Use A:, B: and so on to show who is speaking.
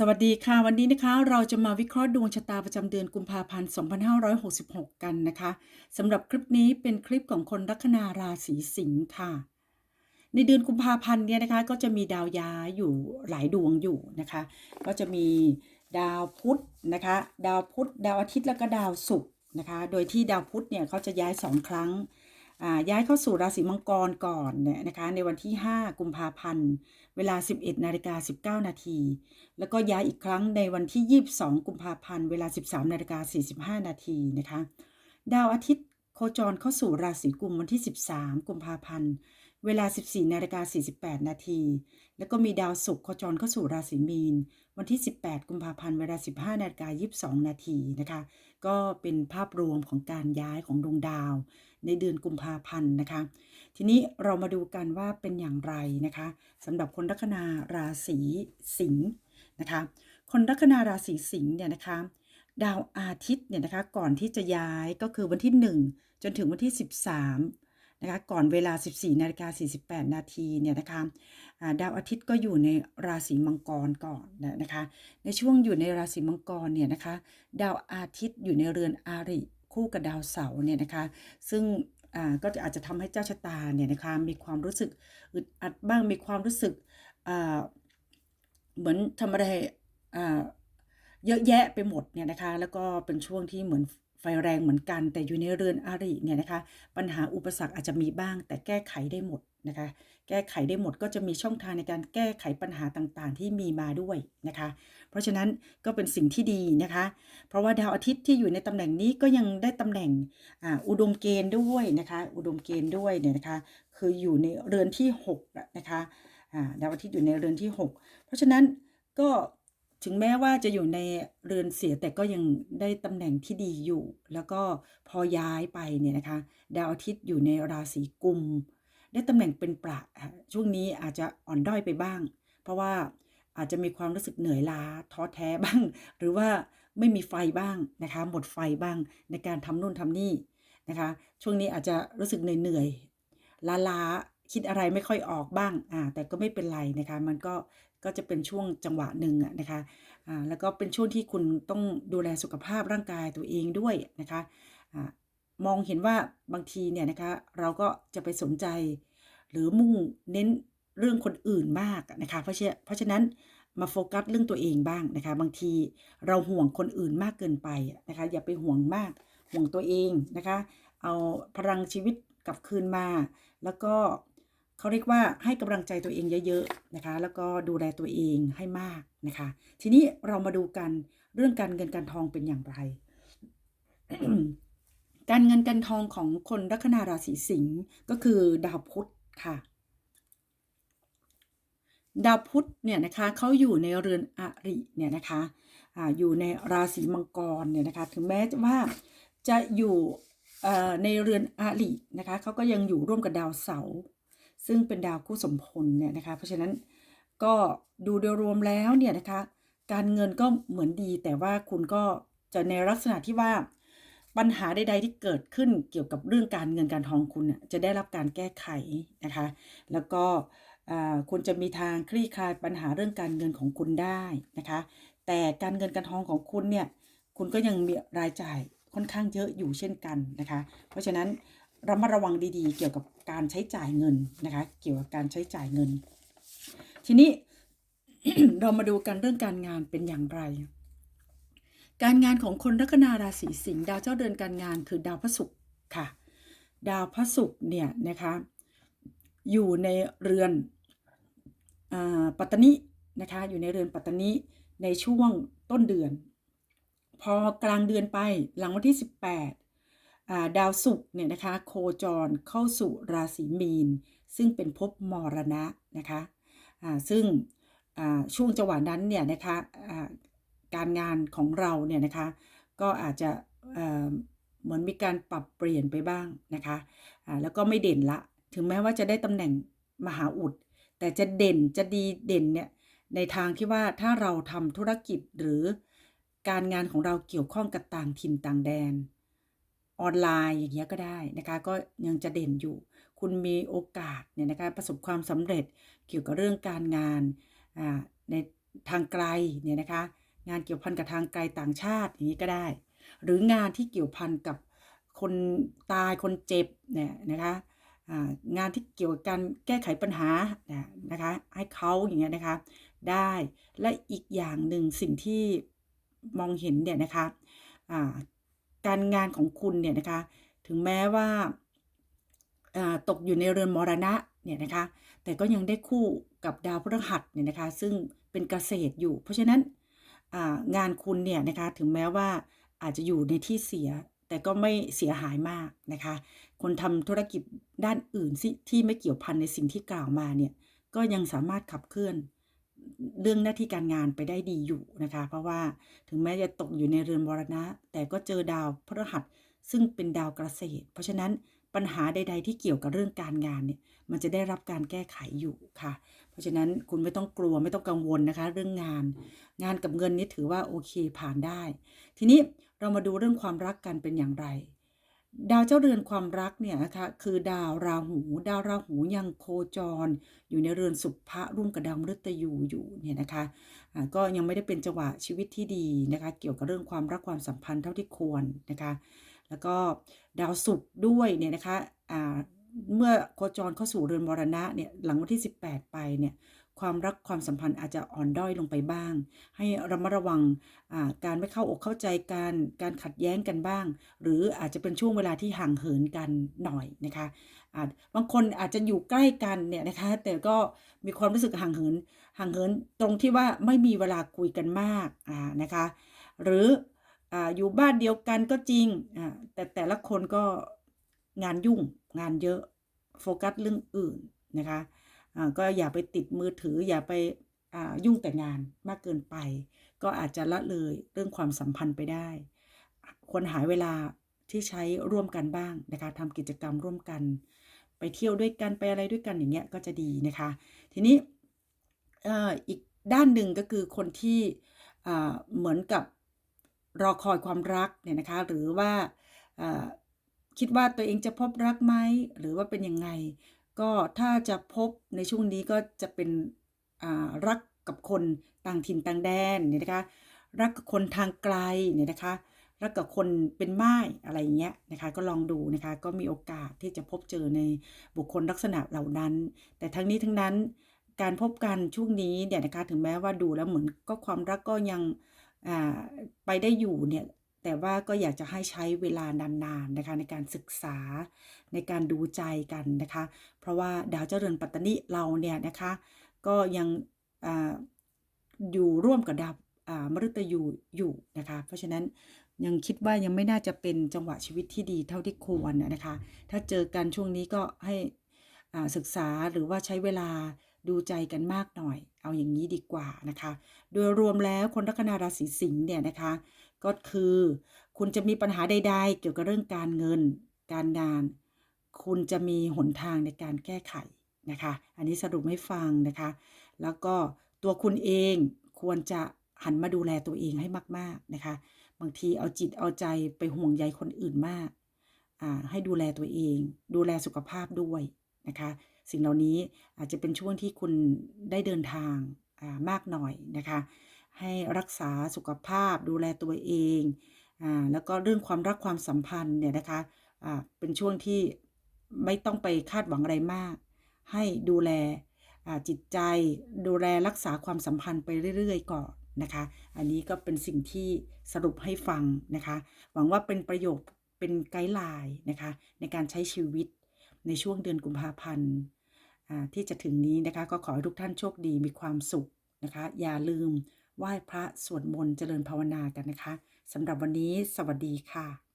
A: สวัสดีค่ะ วันนี้นะคะเราจะมาวิเคราะห์ดวงชะตาประจำเดือนกุมภาพันธ์2566 กันนะคะสำหรับคลิปนี้เป็นคลิปของคนลัคนาราศีสิงค์ค่ะ ในเดือนกุมภาพันธ์เนี่ยนะคะ ก็จะมีดาวย้ายอยู่หลายดวงอยู่นะคะ ก็จะมีดาวพุธนะคะ ดาวพุธดาวอาทิตย์แล้วก็ดาวศุกร์นะคะ โดยที่ดาวพุธเนี่ยเขาจะย้ายสองครั้ง ย้ายเข้าสู่ราศีมังกรก่อนเนี่ยนะคะในวันที่ 5 กุมภาพันธ์ เวลา 11นาฬิกา19นาทีแล้วก็ย้ายอีกครั้งในวันที่ 22 กุมภาพันธ์ เวลา 13นาฬิกา45นาทีนะคะดาวอาทิตย์โคจรเข้าสู่ราศีกุมวันที่ 13 กุมภาพันธ์ เวลา 14นาฬิกา48นาทีแล้วก็มีดาวศุกร์โคจรเข้าสู่ราศีมีน วันที่ 18 กุมภาพันธ์ เวลา 15นาฬิกา22นาทีนะคะ ก็เป็นภาพรวมของการย้ายของดวงดาว ในเดือนกุมภาพันธ์นะคะ ทีนี้เรามาดูกันว่าเป็นอย่างไรนะคะสำหรับคนลัคนาราศีสิงห์นะคะ คนลัคนาราศีสิงห์เนี่ยนะคะ ดาวอาทิตย์เนี่ยนะคะก่อนที่จะย้ายก็คือวันที่ 1 จนถึงวันที่ 13นะคะก่อนเวลา 14 นาฬิกา 48 นาทีเนี่ยนะคะดาวอาทิตย์ก็อยู่ในราศีมังกรก่อนนะคะ ในช่วงอยู่ในราศีมังกรเนี่ยนะคะ ดาวอาทิตย์อยู่ในเรือนอาริ คู่กับดาวเสาร์เนี่ยนะคะ ซึ่งก็จะอาจจะทำให้เจ้าชะตาเนี่ยนะคะมีความรู้สึกอึดอัดบ้างมีความรู้สึกเหมือนทำอะไรเยอะแยะไปหมดเนี่ยนะคะ แล้วก็เป็นช่วงที่เหมือนไฟแรงเหมือนกัน แต่อยู่ในเรือนอาริเนี่ยนะคะ ปัญหาอุปสรรคอาจจะมีบ้างแต่แก้ไขได้หมดนะคะ แก้ไขได้หมดก็จะมีช่องทางในการแก้ไขปัญหาต่างๆ ที่มีมาด้วยนะคะ เพราะฉะนั้นก็เป็นสิ่งที่ดีนะคะ เพราะว่าดาวอาทิตย์ที่อยู่ในตำแหน่งนี้ก็ยังได้ตำแหน่งออุดมเกณฑ์ด้วยนะคะ อุดมเกณฑ์ด้วยเนี่ยนะคะ คืออยู่ในเรือนที่6นะคะดาวอาทิตย์อยู่ในเรือนที่ 6 เพราะฉะนั้นก็ถึงแม้ว่าจะอยู่ในเรือนเสียแต่ก็ยังได้ตำแหน่งที่ดีอยู่ แล้วก็พอย้ายไปเนี่ยนะคะ ดาวอาทิตย์อยู่ในราศีกุม ได้ตำแหน่งเป็นประช่วงนี้อาจจะอ่อนด้อยไปบ้าง เพราะว่าอาจจะมีความรู้สึกเหนื่อยล้าท้อแท้บ้าง หรือว่าไม่มีไฟบ้างนะคะหมดไฟบ้างในการทำนู่นทำนี่นะคะช่วงนี้อาจจะรู้สึกเหนื่อยๆล้าๆคิดอะไรไม่ค่อยออกบ้างอ่าแต่ก็ไม่เป็นไรนะคะมันก็ก็จะเป็นช่วงจังหวะหนึ่งนะคะอ่าแล้วก็เป็นช่วงที่คุณต้องดูแลสุขภาพร่างกายตัวเองด้วยนะคะอ่า มองเห็นว่าบางทีเนี่ยนะคะ เราก็จะไปสนใจ หรือมุ่งเน้นเรื่องคนอื่นมากนะคะ เพราะฉะเพราะฉะนั้นมาโฟกัสเรื่องตัวเองบ้างนะคะ บางทีเราห่วงคนอื่นมากเกินไปนะคะ อย่าไปห่วงมากห่วงตัวเองนะคะ เอาพลังชีวิตกลับคืนมา แล้วก็เขาเรียกว่าให้กำลังใจตัวเองเยอะๆนะคะ แล้วก็ดูแลตัวเองให้มากนะคะ ทีนี้เรามาดูกันเรื่องการเงินการทองเป็นอย่างไร การเงินการทองของคนลัคนาราศีสิงห์ก็คือดาวพุธค่ะ ดาวพุธเนี่ยนะคะเขาอยู่ในเรือนอริเนี่ยนะคะออยู่ในราศีมังกรเนี่ยนะคะถึงแม้ว่าจะอยู่ในเรือนอรินะคะเขาก็ยังอยู่ร่วมกับดาวเสาร์ซึ่งเป็นดาวคู่สมพลเนี่ยนะคะเพราะฉะนั้นก็ดูโดยรวมแล้วเนี่ยนะคะการเงินก็เหมือนดีแต่ว่าคุณก็จะในลักษณะที่ว่า ปัญหาใด ๆ ที่เกิดขึ้นเกี่ยวกับเรื่องการเงินการทองคุณน่ะจะได้รับการแก้ไขนะคะ แล้วก็คุณจะมีทางคลี่คลายปัญหาเรื่องการเงินของคุณได้นะคะ แต่การเงินการทองของคุณเนี่ยคุณก็ยังมีรายจ่ายค่อนข้างเยอะอยู่เช่นกันนะคะ เพราะฉะนั้นระมัดระวังดีๆ เกี่ยวกับการใช้จ่ายเงินนะคะ เกี่ยวกับการใช้จ่ายเงิน ทีนี้เรามาดูกันเรื่องการงานเป็นอย่างไร การงานของคนลัคนาราศีสิงห์ดาวเจ้าเดือนการงานคือดาวพระศุกร์ค่ะ ดาวพระศุกร์เนี่ยนะคะอยู่ในเรือนอปัตตนินะคะอยู่ในเรือนปัตตนิในช่วงต้นเดือน พอกลางเดือนไปหลังวันที่ 18าดาวศุกร์เนี่ยนะคะโคจรเข้าสู่ราศีมีน ซึ่งเป็นภพมรณะนะคะซึ่งช่วงจังหวะนั้นเนี่ยนะคะ การงานของเราเนี่ยนะคะ ก็อาจจะเหมือนมีการปรับเปลี่ยนไปบ้างนะคะแล้วก็ไม่เด่นละ ถึงแม้ว่าจะได้ตำแหน่งมหาอุด แต่จะเด่นจะดีเด่นเนี่ยในทางที่ว่าถ้าเราทำธุรกิจหรือการงานของเราเกี่ยวข้องกับต่างถิ่นต่างแดน ออนไลน์อย่างเงี้ยก็ได้นะคะ ก็ยังจะเด่นอยู่ คุณมีโอกาสเนี่ยนะคะประสบความสำเร็จเกี่ยวกับเรื่องการงานในทางไกลเนี่ยนะคะ งานเกี่ยวพันกับทางไกลต่างชาติอย่างนี้ก็ได้ หรืองานที่เกี่ยวพันกับคนตายคนเจ็บเนี่ยนะคะงานที่เกี่ยวกับการแก้ไขปัญหานะคะให้เขาอย่างเงี้ยนะคะได้และอีกอย่างหนึ่งสิ่งที่มองเห็นเนี่ยนะคะการงานของคุณเนี่ยนะคะถึงแม้ว่าตกอยู่ในเรือนมรณะเนี่ยนะคะแต่ก็ยังได้คู่กับดาวพฤหัสเนี่ยนะคะซึ่งเป็นเกษตรอยู่ เพราะฉะนั้น งานคุณเนี่ยนะคะถึงแม้ว่าอาจจะอยู่ในที่เสียแต่ก็ไม่เสียหายมากนะคะ คนทำธุรกิจด้านอื่นที่ไม่เกี่ยวพันในสิ่งที่กล่าวมาเนี่ยก็ยังสามารถขับเคลื่อนเรื่องหน้าที่การงานไปได้ดีอยู่นะคะ เพราะว่าถึงแม้จะตกอยู่ในเรือนมรณะ แต่ก็เจอดาวพฤหัสซึ่งเป็นดาวเกษตรเพราะฉะนั้น ปัญหาใด ๆ ที่เกี่ยวกับเรื่องการงานเนี่ยมันจะได้รับการแก้ไขอยู่ค่ะ เพราะฉะนั้นคุณไม่ต้องกลัวไม่ต้องกังวลนะคะ เรื่องงาน งานกับเงินนี่ถือว่าโอเคผ่านได้ ทีนี้เรามาดูเรื่องความรักกันเป็นอย่างไร ดาวเจ้าเรือนความรักเนี่ยนะคะคือดาวราหู ดาวราหูยังโคจร อยู่ในเรือนสุภะร่วมกับดาวมฤตยูอยู่เนี่ยนะคะะก็ยังไม่ได้เป็นจังหวะชีวิตที่ดีนะคะ เกี่ยวกับเรื่องความรักความสัมพันธ์เท่าที่ควรนะคะ แล้วก็ดาวศุกร์ด้วยเนี่ยนะคะะเมื่อโคจรเข้าสู่เรือนมรณะเนี่ยหลังวันที่ 18 ไปเนี่ยความรักความสัมพันธ์อาจจะอ่อนด้อยลงไปบ้าง ให้ระมัดระวังการไม่เข้าอกเข้าใจกันการขัดแย้งกันบ้าง หรืออาจจะเป็นช่วงเวลาที่ห่างเหินกันหน่อยนะคะบางคนอาจจะอยู่ใกล้กันเนี่ยนะคะแต่ก็มีความรู้สึกห่างเหินห่างเหินตรงที่ว่าไม่มีเวลาคุยกันมากนะคะ หรือ อยู่บ้านเดียวกันก็จริงแต่แต่ละคนก็งานยุ่งงานเยอะโฟกัสเรื่องอื่นนะคะก็อย่าไปติดมือถืออย่าไปยุ่งแต่งานมากเกินไป ก็อาจจะละเลยเรื่องความสัมพันธ์ไปได้ ควรหาเวลาที่ใช้ร่วมกันบ้างนะคะทำกิจกรรมร่วมกัน ไปเที่ยวด้วยกันไปอะไรด้วยกันอย่างเงี้ยก็จะดีนะคะ ทีนี้อีกด้านหนึ่งก็คือคนที่เหมือนกับ รอคอยความรักเนี่ยนะคะหรือว่าคิดว่าตัวเองจะพบรักไหมหรือว่าเป็นยังไง ก็ถ้าจะพบในช่วงนี้ก็จะเป็นรักกับคนต่างถิ่นต่างแดนเนี่ยนะคะรักกับคนทางไกลเนี่ยนะคะรักกับคนเป็นไม้อะไรเงี้ยนะคะก็ลองดูนะคะก็มีโอกาสที่จะพบเจอในบุคคลลักษณะเหล่านั้น แต่ทั้งนี้ทั้งนั้นการพบกันช่วงนี้เนี่ยนะคะถึงแม้ว่าดูแล้วเหมือนก็ความรักก็ยัง ไปได้อยู่เนี่ยแต่ว่าก็อยากจะให้ใช้เวลานานๆนะคะในการศึกษาในการดูใจกันนะคะ เพราะว่าดาวเจริญปัตตนิเราเนี่ยนะคะก็ยังออยู่ร่วมกับดาวมฤตยูอยู่นะคะเพราะฉะนั้นยังคิดว่ายังไม่น่าจะเป็นจังหวะชีวิตที่ดีเท่าที่ควรนะคะ ถ้าเจอกันช่วงนี้ก็ให้ศึกษาหรือว่าใช้เวลาดูใจกันมากหน่อย เอาอย่างนี้ดีกว่านะคะ โดยรวมแล้วคนลัคนาราศีสิงห์เนี่ยนะคะ ก็คือคุณจะมีปัญหาใดๆ เกี่ยวกับเรื่องการเงิน การงาน คุณจะมีหนทางในการแก้ไขนะคะ อันนี้สรุปให้ฟังนะคะ แล้วก็ตัวคุณเองควรจะหันมาดูแลตัวเองให้มาก ๆนะคะ บางทีเอาจิตเอาใจไปห่วงใยคนอื่นมาก ให้ดูแลตัวเอง ดูแลสุขภาพด้วยนะคะ สิ่งเหล่านี้อาจจะเป็นช่วงที่คุณได้เดินทางมากหน่อยนะคะ ให้รักษาสุขภาพดูแลตัวเองอแล้วก็เรื่องความรักความสัมพันธ์เนี่ยนะคะอ่าเป็นช่วงที่ไม่ต้องไปคาดหวังอะไรมาก ให้ดูแลจิตใจดูแลรักษาความสัมพันธ์ไปเรื่อยๆก่อนนะคะ อันนี้ก็เป็นสิ่งที่สรุปให้ฟังนะคะ หวังว่าเป็นประโยชน์เป็นไกด์ไลน์นะคะ ในการใช้ชีวิตในช่วงเดือนกุมภาพันธ์ ที่จะถึงนี้นะคะ ก็ขอให้ทุกท่านโชคดีมีความสุขนะคะ อย่าลืมไหว้พระสวดมนต์เจริญภาวนากันนะคะสำหรับวันนี้สวัสดีค่ะ